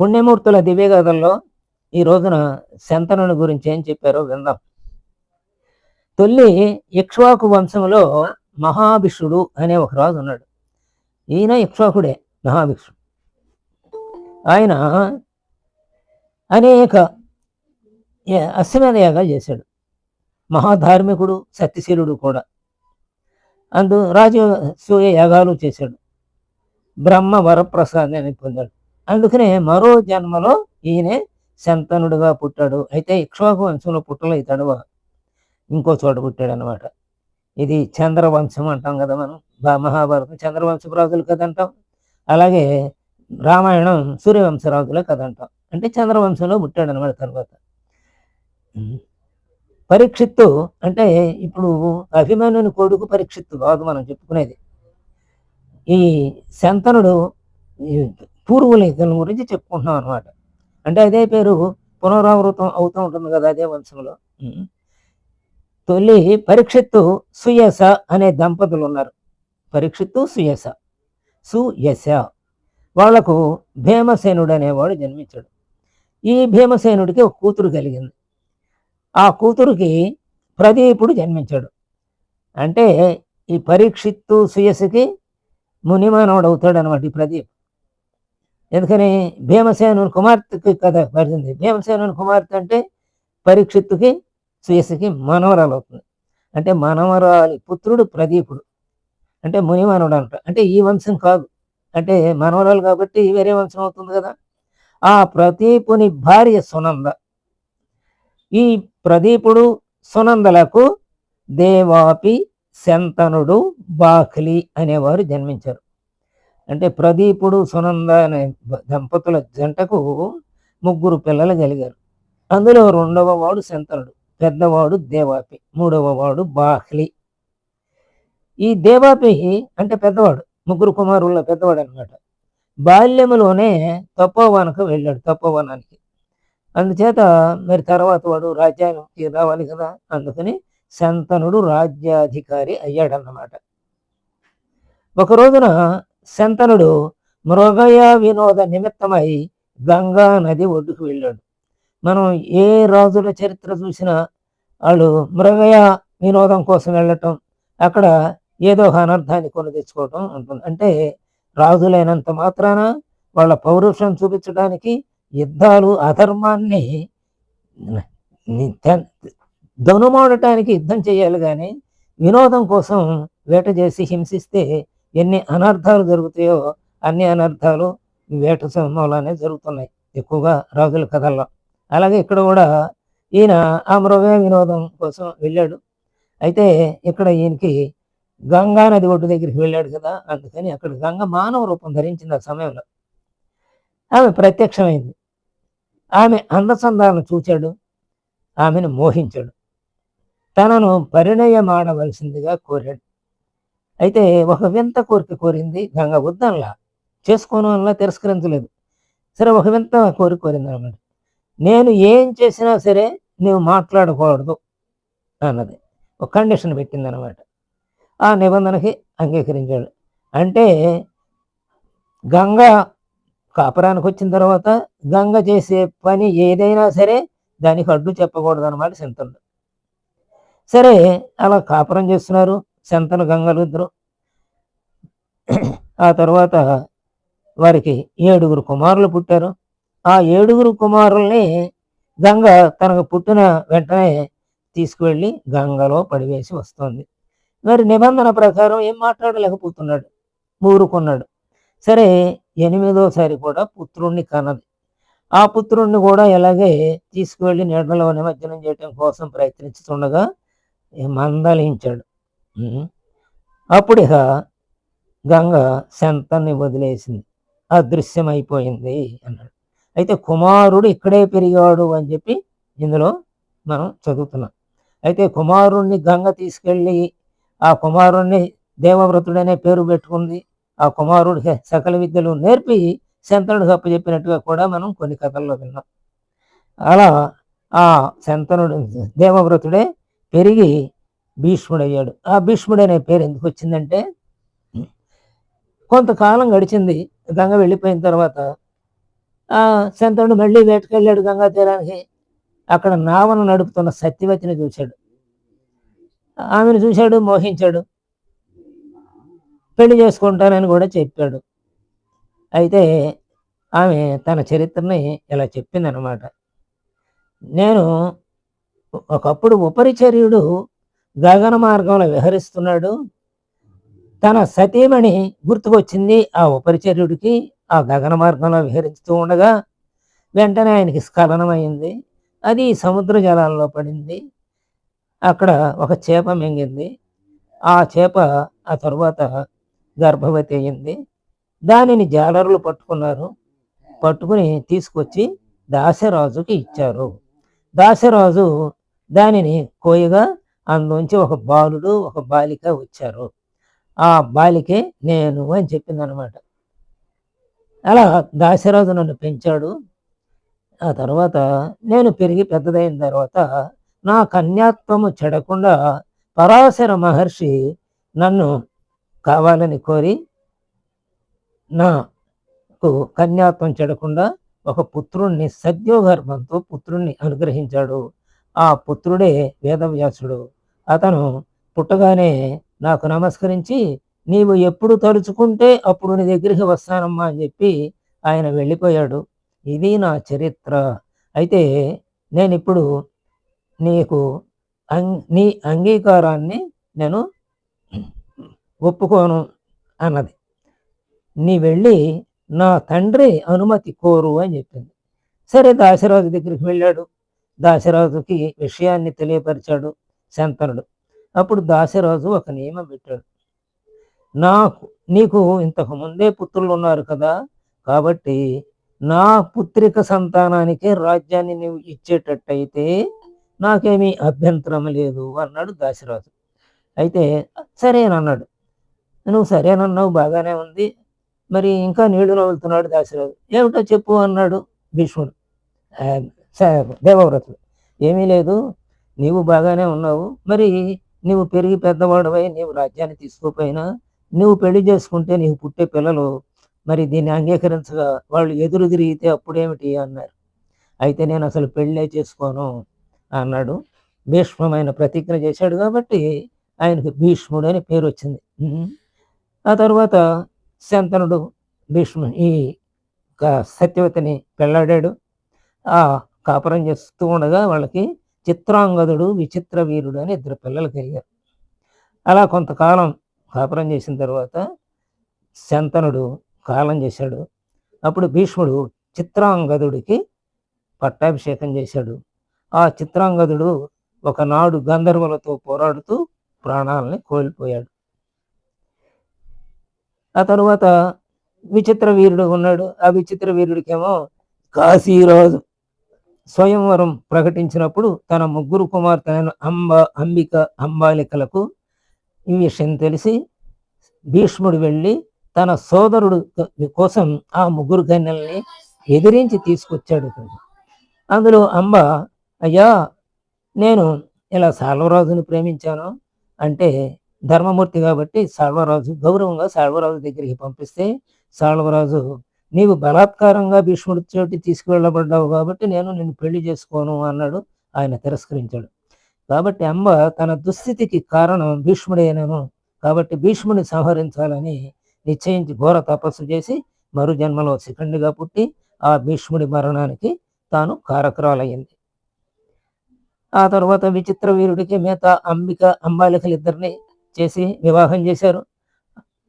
పుణ్యమూర్తుల దివ్యగాథల్లో ఈ రోజున శంతనుని గురించి ఏం చెప్పారో విందాం. తొల్లి ఇక్ష్వాకు వంశంలో మహాభిషుడు అనే ఒక రాజు ఉన్నాడు. ఈయన ఇక్ష్వాకుడే మహాభిష్ణుడు. ఆయన అనేక అశ్వమేధ యాగాలు చేశాడు. మహాధార్మికుడు సత్యశీలుడు కూడా. అందు రాజసూయ యాగాలు చేశాడు. బ్రహ్మ వరప్రసాదాన్ని పొందాడు. అందుకనే మరో జన్మలో ఈయనే శంతనుడుగా పుట్టాడు. అయితే ఇక్ష్వాకు వంశంలో పుట్టలో ఇతడు ఇంకో చోట పుట్టాడు అనమాట ఇది చంద్రవంశం అంటాం కదా మనం. మహాభారతం చంద్రవంశపు రాజులు కథ అంటాం. అలాగే రామాయణం సూర్యవంశ రాజుల కథ అంటాం. అంటే చంద్రవంశంలో పుట్టాడు అనమాట తర్వాత. పరీక్షిత్తు అంటే ఇప్పుడు అభిమన్యుని కొడుకు పరీక్షిత్తు కాదు మనం చెప్పుకునేది. ఈ శంతనుడు పూర్వుల యుద్ధం గురించి చెప్పుకుంటున్నాం అనమాట అంటే అదే పేరు పునరావృతం అవుతూ ఉంటుంది కదా అదే వంశంలో. తొలి పరీక్షిత్తు సుయస అనే దంపతులు ఉన్నారు. పరీక్షిత్తు సుయస. సుయస. వాళ్ళకు భీమసేనుడు అనేవాడు జన్మించాడు. ఈ భీమసేనుడికి ఒక కూతురు కలిగింది. ఆ కూతురుకి ప్రదీపుడు జన్మించాడు. అంటే ఈ పరీక్షిత్తు సుయసకి మునిమానవుడు అవుతాడు అనమాట ఈ ప్రదీప్. ఎందుకని భీమసేనుని కుమార్తెకి కథ పడుతుంది భీమసేనుని కుమార్తె అంటే పరీక్షిత్తుకి సుయసకి మనవరాలు అవుతుంది. అంటే మనవరాలి పుత్రుడు ప్రదీపుడు. అంటే మునిమానవుడు అంట అంటే ఈ వంశం కాదు. అంటే మనవరాలు కాబట్టి వేరే వంశం అవుతుంది కదా. ఆ ప్రదీపుని భార్య సునంద. ఈ ప్రదీపుడు సునందలకు దేవాపి శంతనుడు బాఖ్లి అనేవారు జన్మించారు. అంటే ప్రదీపుడు సునంద అనే దంపతుల జంటకు ముగ్గురు పిల్లలు కలిగారు. అందులో రెండవ వాడు శంతనుడు పెద్దవాడు దేవాపి మూడవ వాడు బాహ్లి. ఈ దేవాపి అంటే పెద్దవాడు ముగ్గురు కుమారుల్లో పెద్దవాడు అనమాట బాల్యములోనే తపోవనకు వెళ్ళాడు తపోవనానికి. అందుచేత మరి తర్వాత వాడు రాజ్యానికి రావాలి కదా అందుకని శంతనుడు రాజ్యాధికారి అయ్యాడన్నమాట. ఒక రోజున శంతనుడు మృగయ వినోద నిమిత్తమై గంగా నది ఒడ్డుకు వెళ్ళాడు. మనం ఏ రాజుల చరిత్ర చూసినా వాళ్ళు మృగయ వినోదం కోసం వెళ్ళటం అక్కడ ఏదో ఒక అనర్థాన్ని కొని తెచ్చుకోవటం ఉంటుంది. అంటే రాజులైనంత మాత్రాన వాళ్ళ పౌరుషం చూపించడానికి యుద్ధాలు అధర్మాన్ని ధనుమాడటానికి యుద్ధం చేయాలి కానీ వినోదం కోసం వేట చేసి హింసిస్తే ఎన్ని అనర్థాలు జరుగుతాయో అన్ని అనర్థాలు ఈ వేట సింహంలోనే జరుగుతున్నాయి. ఎక్కువగా రాజుల కథల్లో. అలాగే ఇక్కడ కూడా ఈయన ఆ మృగ వినోదం కోసం వెళ్ళాడు. అయితే ఇక్కడ ఈయనకి గంగా నది ఒడ్డు దగ్గరికి వెళ్ళాడు కదా అందుకని అక్కడ గంగ మానవ రూపం ధరించింది ఆ సమయంలో ఆమె ప్రత్యక్షమైంది. ఆమె అందసందాలను చూచాడు ఆమెను మోహించాడు. తనను పరిణయమాడవలసిందిగా కోరాడు. అయితే ఒక వింత కోరిక కోరింది గంగ వద్దనలా చేసుకోను అనలా తిరస్కరించలేదు. సరే ఒక వింత కోరిక కోరింది అనమాట. నేను ఏం చేసినా సరే నువ్వు మాట్లాడకూడదు అన్నది. ఒక కండిషన్ పెట్టింది అనమాట. ఆ నిబంధనకి అంగీకరించాడు. అంటే గంగ కాపురానికి వచ్చిన తర్వాత గంగ చేసే పని ఏదైనా సరే దానికి అడ్డు చెప్పకూడదు అనమాట శంతనుడు సరే అలా కాపురం చేస్తున్నారు. శంతను గంగలు ఆ తర్వాత వారికి ఏడుగురు కుమారులు పుట్టారు. ఆ ఏడుగురు కుమారుల్ని గంగ తనకు పుట్టిన వెంటనే తీసుకువెళ్ళి గంగలో పడివేసి వస్తుంది. మరి నిబంధన ప్రకారం ఏం మాట్లాడలేకపోతున్నాడు. ఊరుకున్నాడు. సరే ఎనిమిదోసారి కూడా పుత్రుణ్ణి కన్నది. ఆ పుత్రుణ్ణి కూడా ఇలాగే తీసుకువెళ్ళి నీడలో నిమజ్జనం చేయటం కోసం ప్రయత్నిస్తుండగా మందలించాడు. అప్పుడు ఇక గంగ శంతన్ని వదిలేసింది. అదృశ్యమైపోయింది అన్నాడు. అయితే కుమారుడు ఇక్కడే పెరిగాడు అని చెప్పి ఇందులో మనం చదువుతున్నాం. అయితే కుమారుణ్ణి గంగ తీసుకెళ్ళి ఆ కుమారుణ్ణి దేవవ్రతుడనే పేరు పెట్టుకుంది. ఆ కుమారుడికి సకల విద్యలు నేర్పి శంతనుడికి అప్పచెప్పినట్టుగా కూడా మనం కొన్ని కథల్లో విన్నాం. అలా ఆ శంతనుడు దేవవ్రతుడే పెరిగి భీష్ముడయ్యాడు. ఆ భీష్ముడు అనే పేరు ఎందుకు వచ్చిందంటే కొంతకాలం గడిచింది గంగ వెళ్ళిపోయిన తర్వాత ఆ శంతనుడు మళ్ళీ వేటకెళ్ళాడు గంగా తీరానికి. అక్కడ నావను నడుపుతున్న సత్యవతిని చూశాడు. ఆమెను చూశాడు మోహించాడు. పెళ్ళి చేసుకుంటానని కూడా చెప్పాడు. అయితే ఆమె తన చరిత్రని ఇలా చెప్పిందనమాట నేను ఒకప్పుడు ఉపరిచర్యుడు గగన మార్గంలో విహరిస్తున్నాడు. తన సతీమణి గుర్తుకొచ్చింది ఆ ఉపరిచర్యుడికి. ఆ గగన మార్గంలో విహరిస్తూ ఉండగా వెంటనే ఆయనకి స్ఖలనమైంది. అది సముద్ర జలాల్లో పడింది. అక్కడ ఒక చేప మింగింది. ఆ చేప ఆ తరువాత గర్భవతి అయింది. దానిని జాలరులు పట్టుకున్నారు. పట్టుకుని తీసుకొచ్చి దాసరాజుకి ఇచ్చారు. దాసరాజు దానిని కోయగా అందులోంచి ఒక బాలుడు ఒక బాలిక వచ్చారు. ఆ బాలికే నేను అని చెప్పింది అనమాట అలా దాశరథు నన్ను పెంచాడు. ఆ తర్వాత నేను పెరిగి పెద్దదైన తర్వాత నా కన్యాత్వము చెడకుండా పరాశర మహర్షి నన్ను కావాలని కోరి నాకు కన్యాత్వం చెడకుండా ఒక పుత్రుణ్ణి సద్యోగర్భంతో పుత్రుణ్ణి అనుగ్రహించాడు. ఆ పుత్రుడే వేదవ్యాసుడు. అతను పుట్టగానే నాకు నమస్కరించి నీవు ఎప్పుడు తలుచుకుంటే అప్పుడు నీ దగ్గరికి వస్తానమ్మా అని చెప్పి ఆయన వెళ్ళిపోయాడు. ఇది నా చరిత్ర. అయితే నేను ఇప్పుడు నీకు అం- నీ అంగీకారాన్ని నేను ఒప్పుకోను అన్నది. నీ వెళ్ళి నా తండ్రి అనుమతి కోరు అని చెప్పింది. సరే దాశరాజు దగ్గరికి వెళ్ళాడు. దాశరాజుకి విషయాన్ని తెలియపరిచాడు. శంతనుడు అప్పుడు దాశరాజు ఒక నియమం పెట్టాడు. నాకు నీకు ఇంతకు ముందే పుత్రులు ఉన్నారు కదా? కాబట్టి నా పుత్రిక సంతానానికే రాజ్యాన్ని నువ్వు ఇచ్చేటట్టయితే నాకేమీ అభ్యంతరం లేదు అన్నాడు దాశరాజు అయితే సరేనన్నాడు నువ్వు సరేనన్నావు బాగానే ఉంది. మరి ఇంకా నీళ్ళు నవ్వులుతున్నాడు దాశరాజు ఏమిటో చెప్పు అన్నాడు భీష్ముడు. స- దేవవ్రతుడు. ఏమీ లేదు. నీవు బాగానే ఉన్నావు. మరి నీవు పెరిగి పెద్దవాడవై నీవు రాజ్యాన్ని తీసుకోపోయినా నువ్వు పెళ్ళి చేసుకుంటే నీకు పుట్టే పిల్లలు మరి దీన్ని అంగీకరించగా వాళ్ళు ఎదురు తిరిగితే అప్పుడేమిటి అన్నారు. అయితే నేను అసలు పెళ్ళే చేసుకోను అన్నాడు. భీష్మమైన ప్రతిజ్ఞ చేశాడు కాబట్టి ఆయనకు భీష్ముడు అని పేరు వచ్చింది. ఆ తర్వాత శంతనుడు భీష్ము ఈ సత్యవతిని పెళ్ళాడాడు ఆ కాపురం చేస్తూ ఉండగా వాళ్ళకి చిత్రాంగదుడు విచిత్ర వీరుడు అని ఇద్దరు పిల్లలు కలిగారు. అలా కొంతకాలం కాపురం చేసిన తర్వాత శంతనుడు కాలం చేశాడు. అప్పుడు భీష్ముడు చిత్రాంగదుడికి పట్టాభిషేకం చేశాడు. ఆ చిత్రాంగదుడు ఒకనాడు గంధర్వులతో పోరాడుతూ ప్రాణాలని కోల్పోయాడు. ఆ తరువాత విచిత్ర వీరుడు ఉన్నాడు. ఆ విచిత్ర వీరుడికేమో కాశీరాజు స్వయంవరం ప్రకటించినప్పుడు తన ముగ్గురు కుమార్తెలను అంబ అంబిక అంబాలికలకు ఈ విషయం తెలిసి భీష్ముడు వెళ్ళి తన సోదరుడు కోసం ఆ ముగ్గురు కన్యల్ని ఎదిరించి తీసుకొచ్చాడు. అందులో అంబ అయ్యా నేను ఇలా సాల్వరాజుని ప్రేమించాను. అంటే ధర్మమూర్తి కాబట్టి సాల్వరాజు గౌరవంగా సాల్వరాజు దగ్గరికి పంపిస్తే సాల్వరాజు నీవు బలాత్కారంగా భీష్ముడి చోటి తీసుకువెళ్ళబడ్డావు కాబట్టి నేను నిన్ను పెళ్ళి చేసుకోను అన్నాడు ఆయన తిరస్కరించాడు. కాబట్టి అంబ తన దుస్థితికి కారణం భీష్ముడేనను కాబట్టి భీష్ముడిని సంహరించాలని నిశ్చయించి ఘోర తపస్సు చేసి మరు జన్మలో శిఖండిగా పుట్టి ఆ భీష్ముడి మరణానికి తాను కారకురాలయ్యింది. ఆ తర్వాత విచిత్ర వీరుడికి మిగతా అంబిక అంబాలికలు ఇద్దరిని చేసి వివాహం చేశారు.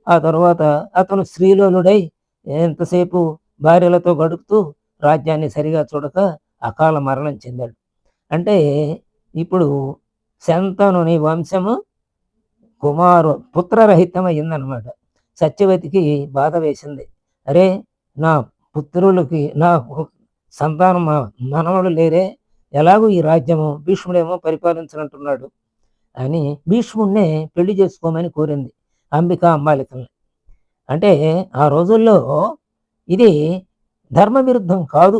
ఆ తర్వాత అతను శ్రీలోలుడై ఎంతసేపు భార్యలతో గడుపుతూ రాజ్యాన్ని సరిగా చూడక అకాల మరణం చెందాడు. అంటే ఇప్పుడు శంతనుని వంశము కుమారు పుత్రరహితం అయిందనమాట సత్యవతికి బాధ వేసింది. అరే నా పుత్రులకి నా సంతానం మా- మనవడు లేరే ఎలాగూ ఈ రాజ్యము భీష్ముడేమో పరిపాలించనంటున్నాడు అని భీష్ముడినే పెళ్ళి చేసుకోమని కోరింది అంబిక అంబాలికల్ని అంటే ఆ రోజుల్లో ఇది ధర్మ విరుద్ధం కాదు.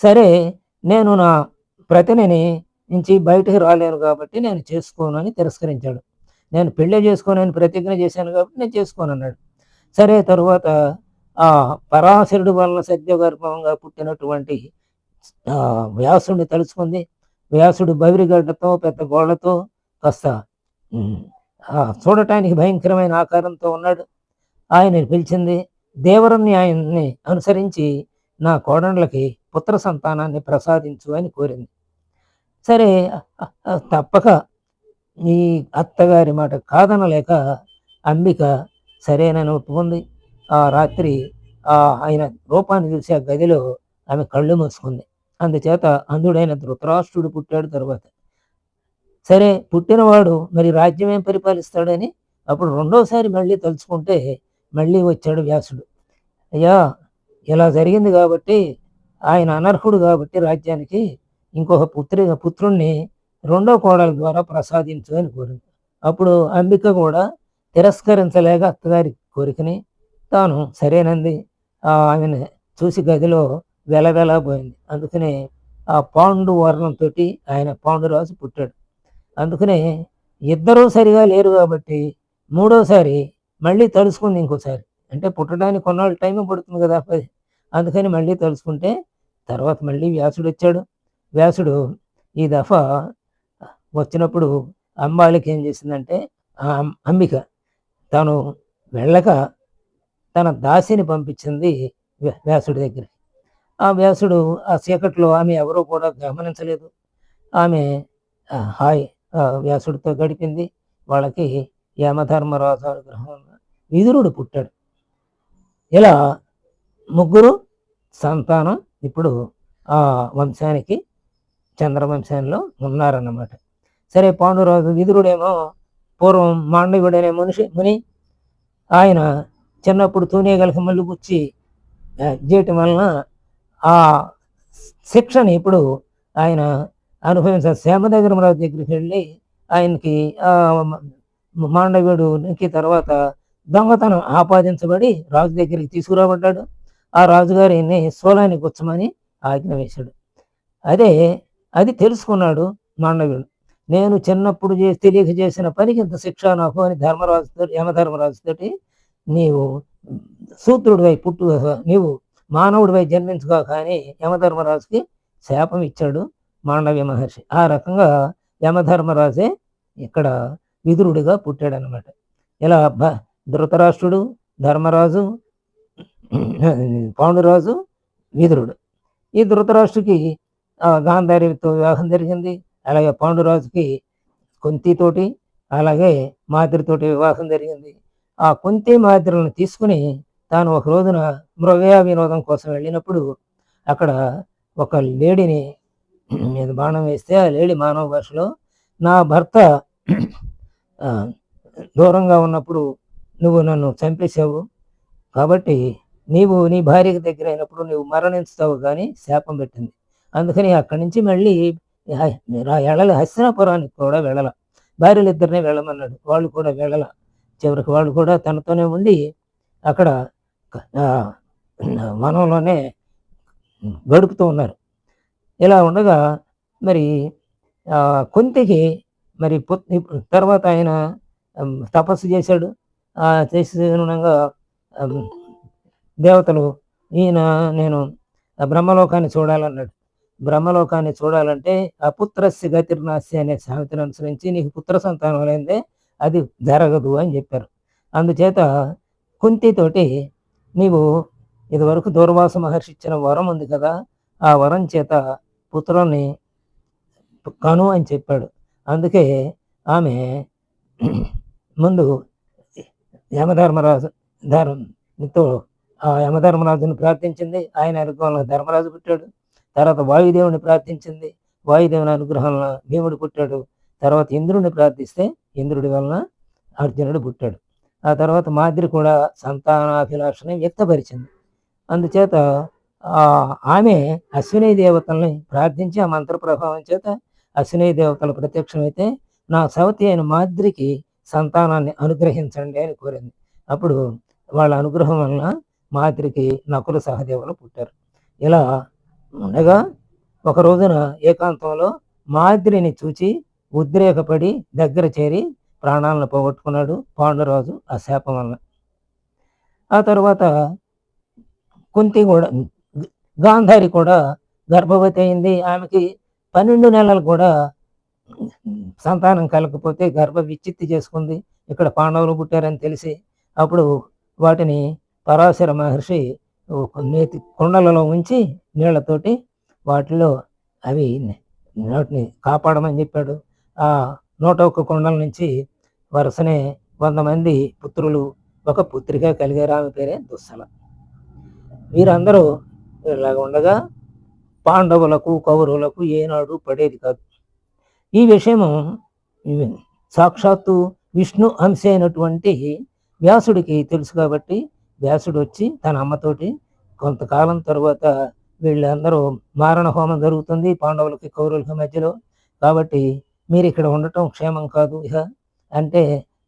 సరే నేను నా ప్రతినిని నుంచి బయటకు రాలేను కాబట్టి నేను చేసుకోను అని తిరస్కరించాడు. నేను పెళ్ళే చేసుకోనని ప్రతిజ్ఞ చేశాను కాబట్టి నేను చేసుకోను అన్నాడు. సరే తరువాత ఆ పరాశరుడు వలన సద్యగర్భంగా పుట్టినటువంటి వ్యాసుడిని తలుచుకుంది. వ్యాసుడు బవిరిగడ్డతో పెద్ద గోళ్ళతో కాస్త చూడటానికి భయంకరమైన ఆకారంతో ఉన్నాడు. ఆయన పిలిచింది దేవరుని ఆయన్ని అనుసరించి నా కోడండ్లకి పుత్ర సంతానాన్ని ప్రసాదించు అని కోరింది. సరే తప్పక ఈ అత్తగారి మాట కాదనలేక అంబిక సరేనని ఒప్పుకుంది ఆ రాత్రి ఆ ఆయన రూపాన్ని చూసి ఆ గదిలో ఆమె కళ్ళు మూసుకుంది. అందుచేత అంధుడైన ధృతరాష్ట్రుడు పుట్టాడు తర్వాత. సరే పుట్టినవాడు మరి రాజ్యం ఏం పరిపాలిస్తాడని? అప్పుడు రెండోసారి మళ్ళీ తలుచుకుంటే మళ్ళీ వచ్చాడు వ్యాసుడు. అయ్యా ఇలా జరిగింది కాబట్టి ఆయన అనర్హుడు కాబట్టి రాజ్యానికి ఇంకొక పుత్రి పుత్రుణ్ణి రెండో కోడల ద్వారా ప్రసాదించు అని కోరింది. అప్పుడు అంబిక కూడా తిరస్కరించలేక అత్తగారి కోరికని తాను సరేనంది. ఆ ఆమెను చూసి గదిలో వెలవెలబోయింది అందుకనే ఆ పాండు వర్ణంతో ఆయన పాండురాజు పుట్టాడు. అందుకనే ఇద్దరూ సరిగా లేరు కాబట్టి మూడోసారి మళ్ళీ తలుసుకుంది ఇంకోసారి. అంటే పుట్టడానికి కొన్నాళ్ళు టైం పడుతుంది కదా. పది అందుకని మళ్ళీ తలుసుకుంటే తర్వాత మళ్ళీ వ్యాసుడు వచ్చాడు. వ్యాసుడు ఈ దఫా వచ్చినప్పుడు అంబాలికి ఏం చేసిందంటే ఆ అంబిక తాను వెళ్ళక తన దాసిని పంపించింది వ్యాసుడి దగ్గర ఆ వ్యాసుడు ఆ చీకట్లో ఆమె ఎవరో కూడా గమనించలేదు. ఆమె హాయ్ వ్యాసుడితో గడిపింది. వాళ్ళకి యమధర్మరాజు అనుగ్రహం విదురుడు పుట్టాడు. ఇలా ముగ్గురు సంతానం ఇప్పుడు ఆ వంశానికి చంద్రవంశంలో ఉన్నారన్నమాట. సరే పాండురాజు విదురుడేమో పూర్వం మాండవ్యుడనే మనిషి ముని. ఆయన చిన్నప్పుడు తూనేగలకి మళ్ళీ గుచ్చి చేయటం వలన ఆ శిక్షని ఇప్పుడు ఆయన అనుభవించిన శ్యామదగరమరాజు దగ్గరికి వెళ్ళి ఆయనకి మాండవ్యుడు నెక్కి తర్వాత దొంగతనం ఆపాదించబడి రాజు దగ్గరికి తీసుకురాబడ్డాడు. ఆ రాజుగారిని సోలాన్ని గుచ్చమని ఆజ్ఞ వేశాడు. అదే అది తెలుసుకున్నాడు మాండవ్యుడు నేను చిన్నప్పుడు చేసి తెలియక చేసిన పనికి ఇంత శిక్ష నాకు అని ధర్మరాజుతో యమధర్మరాజుతోటి నీవు సూత్రుడివై పుట్టు నీవు మానవుడివై జన్మించుగా కానీ యమధర్మరాజుకి శాపం ఇచ్చాడు మాండవ్య మహర్షి. ఆ రకంగా యమధర్మరాజే ఇక్కడ విదురుడిగా పుట్టాడనమాట ఇలా ధృతరాష్ట్రుడు ధర్మరాజు పాండురాజు విదురుడు. ఈ ధృతరాష్ట్రుకి గాంధారితో వివాహం జరిగింది. అలాగే పాండురాజుకి కుంతితోటి అలాగే మాదిరితోటి వివాహం జరిగింది. ఆ కుంతి మాదిరిని తీసుకుని తాను ఒక రోజున మృగయ వినోదం కోసం వెళ్ళినప్పుడు అక్కడ ఒక లేడీని మీద బాణం వేస్తే ఆ లేడీ మానవ భాషలో నా భర్త దూరంగా ఉన్నప్పుడు నువ్వు నన్ను చంపేశావు. కాబట్టి నీవు నీ భార్యకి దగ్గర అయినప్పుడు నువ్వు మరణించుతావు కానీ శాపం పెట్టింది. అందుకని అక్కడి నుంచి మళ్ళీ ఎళ్ళల హస్తినాపురానికి కూడా వెళ్ళాల. భార్యలు ఇద్దరినే వెళ్ళమన్నాడు. వాళ్ళు కూడా వెళ్ళాల. చివరికి వాళ్ళు కూడా తనతోనే ఉండి అక్కడ వనంలోనే గడుపుతూ ఉన్నారు. ఇలా ఉండగా మరి కొంతకి మరి పుత్- తర్వాత ఆయన తపస్సు చేశాడు. ఆ చేసినంగా దేవతలు ఈయన నేను ఆ బ్రహ్మలోకాన్ని చూడాలన్నాడు. బ్రహ్మలోకాన్ని చూడాలంటే అపుత్రస్య గతిర్నాస్య అనే సామెతను అనుసరించి నీకు పుత్ర సంతానం లేదే అది జరగదు అని చెప్పారు. అందుచేత కుంతితోటి నీవు ఇదివరకు దూర్వాస మహర్షి ఇచ్చిన వరం ఉంది కదా ఆ వరం చేత పుత్రుని కను అని చెప్పాడు. అందుకే ఆమె ముందు యమధర్మరాజు ధర్మతో ఆ యమధర్మరాజుని ప్రార్థించింది. ఆయన అనుగ్రహంలో ధర్మరాజు పుట్టాడు. తర్వాత వాయుదేవుని ప్రార్థించింది. వాయుదేవుని అనుగ్రహంలో భీముడు పుట్టాడు. తర్వాత ఇంద్రుడిని ప్రార్థిస్తే ఇంద్రుడి వలన అర్జునుడు పుట్టాడు. ఆ తర్వాత మాదిరి కూడా సంతానాభిలాషని వ్యక్తపరిచింది. అందుచేత ఆమె అశ్విని దేవతల్ని ప్రార్థించి ఆ మంత్ర ప్రభావం చేత అశ్వినీ దేవతలు ప్రత్యక్షమైతే నా సవతి అయిన మాద్రికి సంతానాన్ని అనుగ్రహించండి అని కోరింది. అప్పుడు వాళ్ళ అనుగ్రహం వలన మాద్రికి నకుల సహదేవులు పుట్టారు. ఇలా ఉండగా ఒక రోజున ఏకాంతంలో మాద్రిని చూచి ఉద్రేకపడి దగ్గర చేరి ప్రాణాలను పోగొట్టుకున్నాడు పాండురాజు ఆ శాపం వలన. ఆ తర్వాత కుంతి కూడా గాంధారి కూడా గర్భవతి అయింది. ఆమెకి పన్నెండు నెలలు కూడా సంతానం కలగకపోతే గర్భ విచ్చిత్తి చేసుకుంది. ఇక్కడ పాండవులు పుట్టారని తెలిసి అప్పుడు వాటిని పరాశర మహర్షి నేతి కుండలలో ఉంచి నీళ్ళతోటి వాటిలో అవి వాటిని కాపాడమని చెప్పాడు. ఆ నూట ఒక్క కుండల నుంచి వరుసనే వంద మంది పుత్రులు ఒక పుత్రిక కలిగారు. ఆమె పేరే దుస్సల. వీరందరూ ఇలాగ ఉండగా పాండవులకు కౌరవులకు ఏనాడు పడేది కాదు. ఈ విషయము సాక్షాత్తు విష్ణు అంశ అయినటువంటి వ్యాసుడికి తెలుసు కాబట్టి వ్యాసుడు వచ్చి తన అమ్మతోటి కొంతకాలం తర్వాత వీళ్ళందరూ మారణ హోమం జరుగుతుంది పాండవులకి కౌరవులకి మధ్యలో. కాబట్టి మీరు ఇక్కడ ఉండటం క్షేమం కాదు ఇక అంటే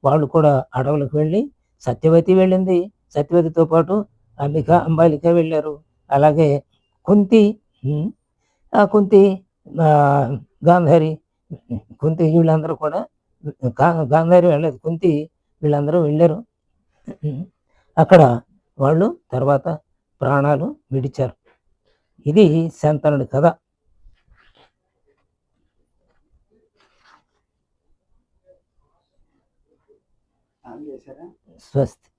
వాళ్ళు కూడా అడవులకు వెళ్ళి సత్యవతి వెళ్ళింది. సత్యవతితో పాటు అంబిక అంబాలిక వెళ్ళారు. అలాగే కుంతి కుంతి గాంధారి కుంతి వీళ్ళందరూ కూడా గాంధారి వెళ్ళలేదు కుంతి వీళ్ళందరూ వెళ్ళారు. అక్కడ వాళ్ళు తర్వాత ప్రాణాలు విడిచారు. ఇది శంతనుడి కథ. స్వస్తి.